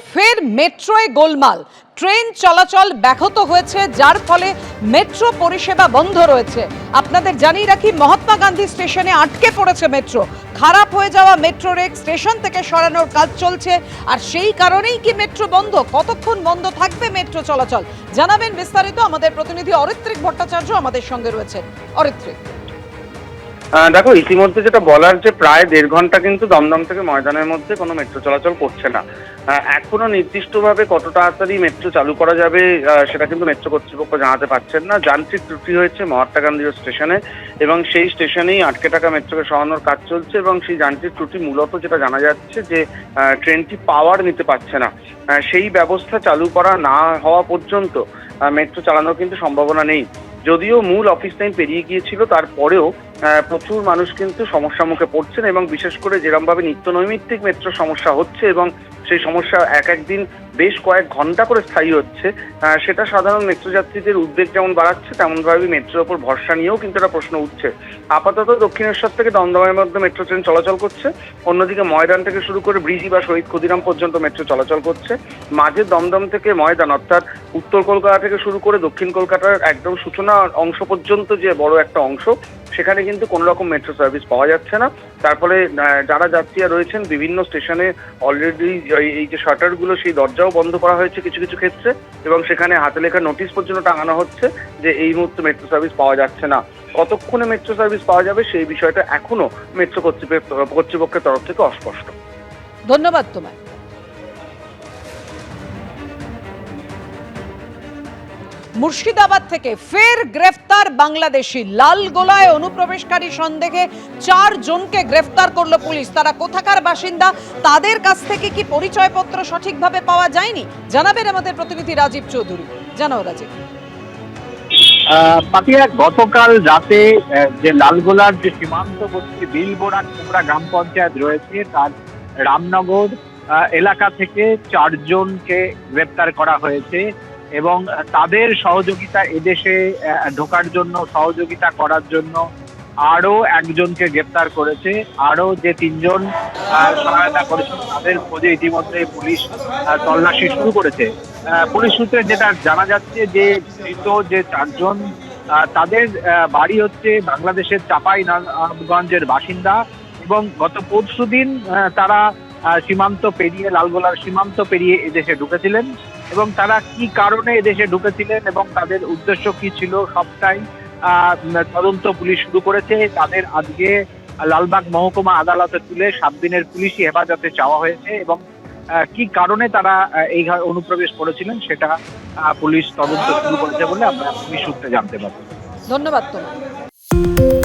ফের মেট্রোয় গোলমাল। ট্রেন চলাচল ব্যাহত হয়েছে, যার ফলে মেট্রো পরিষেবা বন্ধ রয়েছে। আপনাদের জানিয়ে রাখি, মহাত্মা গান্ধী স্টেশনে আটকে পড়েছে মেট্রো। খারাপ হয়ে যাওয়া মেট্রো রেক স্টেশন থেকে সরানোর কাজ চলছে, আর সেই কারণেই কি মেট্রো বন্ধ? কতক্ষণ বন্ধ থাকবে মেট্রো চলাচল? জানাবেন বিস্তারিত আমাদের প্রতিনিধি অরিত্রিক ভট্টাচার্য আমাদের সঙ্গে রয়েছেন। অরিত্রিক। দেখো, ইতিমধ্যে যেটা বলার যে প্রায় দেড় ঘণ্টা কিন্তু দমদম থেকে ময়দানের মধ্যে কোনো মেট্রো চলাচল করছে না। এখনও নির্দিষ্টভাবে কত তাড়াতাড়ি মেট্রো চালু করা যাবে সেটা কিন্তু মেট্রো কর্তৃপক্ষ জানাতে পারছেন না। যান্ত্রিক ত্রুটি হয়েছে মহাত্মা গান্ধী স্টেশনে এবং সেই স্টেশনেই আটকে টাকা মেট্রোকে সরানোর কাজ চলছে এবং সেই যান্ত্রিক ত্রুটি মূলত যেটা জানা যাচ্ছে যে ট্রেনটি পাওয়ার নিতে পারছে না। সেই ব্যবস্থা চালু করা না হওয়া পর্যন্ত মেট্রো চালানোর কিন্তু সম্ভাবনা নেই। যদিও মূল অফিস টাইম পেরিয়ে গিয়েছিল, তারপরেও প্রচুর মানুষ কিন্তু সমস্যার মুখে পড়ছেন এবং বিশেষ করে যেরমভাবে নিত্য নৈমিত্তিক মেট্রো সমস্যা হচ্ছে এবং সেই সমস্যা এক একদিন বেশ কয়েক ঘণ্টা করে স্থায়ী হচ্ছে। সেটা সাধারণ মেট্রো যাত্রীদের উদ্বেগ যেমন বাড়াচ্ছে তেমনভাবে মেট্রোর ওপর ভরসা নিয়েও কিন্তু একটা প্রশ্ন উঠছে। আপাতত দক্ষিণেশ্বর থেকে দমদমের মধ্যে মেট্রো ট্রেন চলাচল করছে। অন্যদিকে ময়দান থেকে শুরু করে ব্রিজি বা শহীদ ক্ষুদিরাম পর্যন্ত মেট্রো চলাচল করছে। মাঝে দমদম থেকে ময়দান, অর্থাৎ উত্তর কলকাতা থেকে শুরু করে দক্ষিণ কলকাতার একদম সূচনা অংশ পর্যন্ত যে বড় একটা অংশ, সেখানে কিন্তু কোনো রকম মেট্রো সার্ভিস পাওয়া যাচ্ছে না। তারপরে যারা যাত্রীরা রয়েছেন, বিভিন্ন স্টেশনে অলরেডি এই যে শাটারগুলো, সেই দরজাও বন্ধ করা হয়েছে কিছু কিছু ক্ষেত্রে এবং সেখানে হাতে লেখা নোটিশ পর্যন্ত টাঙানো হচ্ছে যে এই মুহূর্তে মেট্রো সার্ভিস পাওয়া যাচ্ছে না। কতক্ষণে মেট্রো সার্ভিস পাওয়া যাবে সেই বিষয়টা এখনও মেট্রো কর্তৃপক্ষ কর্তৃপক্ষের তরফ থেকে অস্পষ্ট। ধন্যবাদ তোমায়। মুর্শিদাবাদ থেকে ফের গ্রেফতার বাংলাদেশি লাল গোলায় অনুপ্রবেশকারী সন্দেহে চার জনকে গ্রেফতার করল পুলিশ। তারা কোথাকার বাসিন্দা? তাদের কাছ থেকে কি পরিচয়পত্র সঠিকভাবে পাওয়া যায়নি? জানাবেন আমাদের প্রতিনিধি রাজীব চৌধুরী। জানাও রাজীব। পাপিয়া গতকাল রাতে যে লালগোলার যে সীমান্তবর্তী বিলবোড়া কুমড়া গ্রাম পঞ্চায়েত রয়েছে, তার রামনগর এলাকা থেকে চারজনকে গ্রেপ্তার করা হয়েছে। এবং তাদের সহযোগিতা এদেশে ঢোকার জন্য, সহযোগিতা করার জন্য আরও একজনকে গ্রেপ্তার করেছে। আরও যে তিনজন সহায়তা করেছে তাদের খোঁজে ইতিমধ্যে পুলিশ তল্লাশি শুরু করেছে। পুলিশ সূত্রে যেটা জানা যাচ্ছে যে ধৃত যে চারজন তাদের বাড়ি হচ্ছে বাংলাদেশের চাপাই গঞ্জের বাসিন্দা এবং গত পরশু দিন তারা সীমান্ত পেরিয়ে, লালগোলার সীমান্ত পেরিয়ে এদেশে ঢুকেছিলেন। এবং তারা কি কারণে এদেশে ঢুকেছিলেন এবং তাদের উদ্দেশ্য কি ছিল সবটাই তদন্ত পুলিশ শুরু করেছে। তাদের আজকে লালবাগ মহকুমা আদালতে তুলে সাত দিনের পুলিশি হেফাজতে চাওয়া হয়েছে এবং কি কারণে তারা এই অনুপ্রবেশ করেছিলেন সেটা পুলিশ তদন্ত শুরু করেছে বলে আমরা পুলিশ সূত্রে জানতে পারব ধন্যবাদ তোমায়